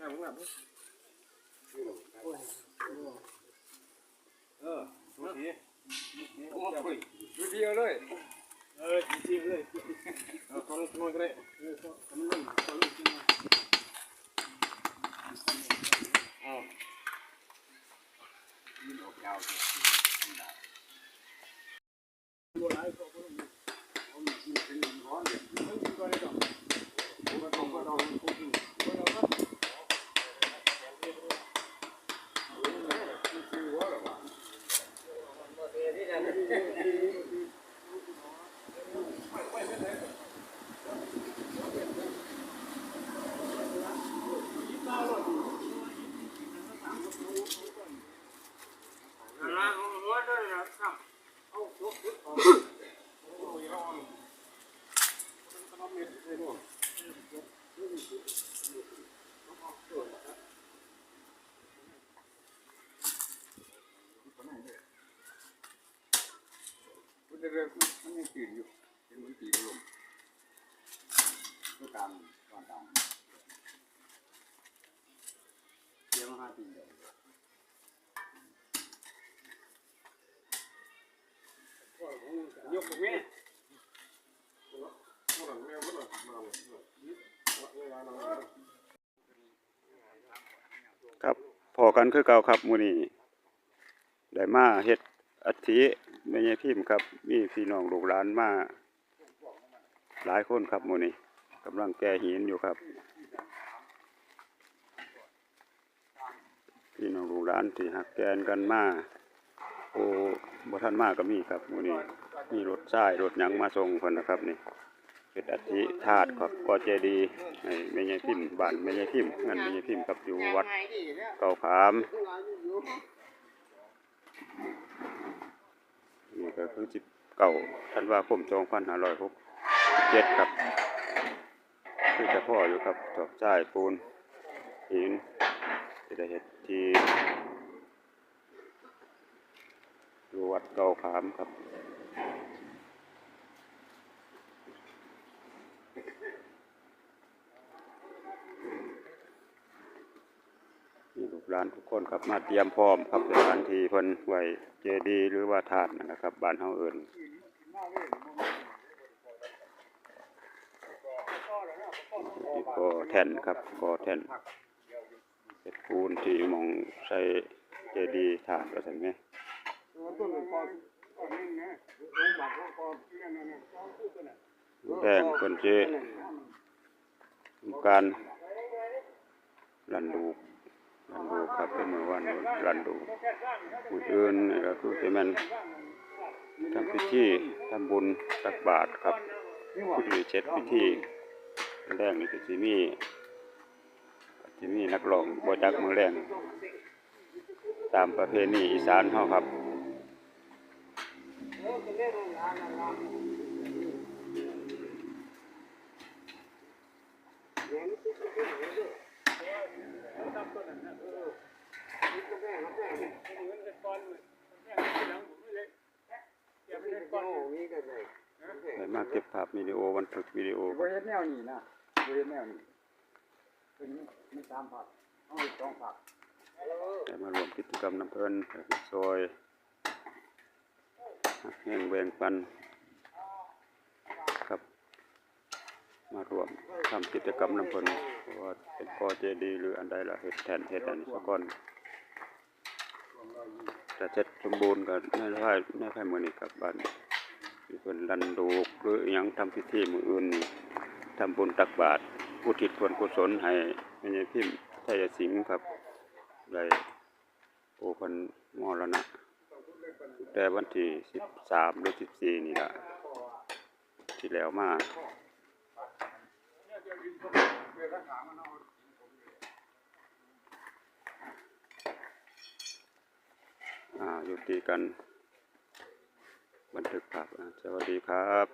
น้ำน้ำเออดูทีโอ้ยดูเดียวเลยเออจริงๆเลยเอาเขาลงขนมก็ได้เออเขาเขามันลงเขาลงขึ้นมาเอา ยืนออกยาวเลย ตัวไหนก็บ่ลง เขามีกินเป็นร้อนเลย เฮ้ยตัวไหนก็ ผมก็ต้องก็ต้องพูดถึง ตัวไหนก็ คือว่าหรอวะ มันจะ เริ่มมันยังตื่นอยู่เป็นมันตีลมตัวกลางตอนกลางเดี๋ยวมาหาตีเลย ยกแม่ ครับพอ กันคือเก่าครับมื้อนี้ได้มาเฮ็ดอัฐิแม่ยายพิมพ์ครับ มีพี่น้องลูกหลานมาหลายคนครับมื้อนี้กำลังแก่หินอยู่ครับพี่น้องลูกหลานที่หักแกนกันมาโอ้บ่ทันมากก็มีครับมื้อนี้มีรถทรายรถหยังมาส่งเพิ่นนะครับนี่ เป็นอัฐิธาตุครับก่อเจดีย์ให้แม่ยายพิมพ์บ้านแม่ยายพิมพ์งานแม่ยายพิมพ์ครับอยู่วัดเก่าขามนี่ก็คือสิบเก่าธันวาคมสองพันห้าร้อยหกเจ็ดครับคือจะพ่ออยู่ครับดอกจ้ายปูนหินที่ได้เห็ดทีอยู่วัดเก่าขามครับ ลูกหลานทุกคนครับมาเตรียมพร้อมครับสถานที่เพิ่นไว้เจดีหรือว่าธาตุนั่นะครับบ้านเฮาเอิ้นที่ก่อแท่นครับก่อแท่นเป็นปูนที่มองใส่เจดีย์ธาตุว่าซั่นแหมต้นคอต้นนี้นะลงบักแล้วคอนั่นนั่นนั่นแป้งเพิ่นสิทำการลันดู กลันดูครับเป็นมือวันลันดูกมื้ออื่นนี่ก็คือสิแม่นทำพิธีทำบุญตักบาตรครับพิธีเช็ดพิธีแรงนี่ก็สิมีก็สิมีนักร้องบ่จักมือแรงตามประเพณีอีสานเฮาครับ ได้มาเก็บภาพวิดีโอบันทึกวิดีโอบริเวณแนวนี้นะบริเวณแนวนี้เป็นมันสามผักเอาอีกสองผักได้มารวมกิจกรรมน้ำเพลินซอยหักแห่งแวงปันครับ มารวมทำกิจกรรมน้ำเพลินเพราะว่าเป็นกอเจดีย์หรืออันใดละเห็ดแทนเห็ดอันนี้สะก่อน แต่เสร็จสมบูรณ์กันในภายในภายมือนี้ครับบ้านมีเพิ่นรันดูกหรืออยังทำพิธีมืออื่นทำบุญตักบาตรผู้ทิศส่วนกุศลให้แม่ยายพิมพ์ไทยสิงห์ครับได้โอพันมรณะแต่วันที่สิบสามหรือสิบสี่นี่แหละที่แล้วมา อ่ายู่ตีกัน บันทึกภาพสวัสดีครับ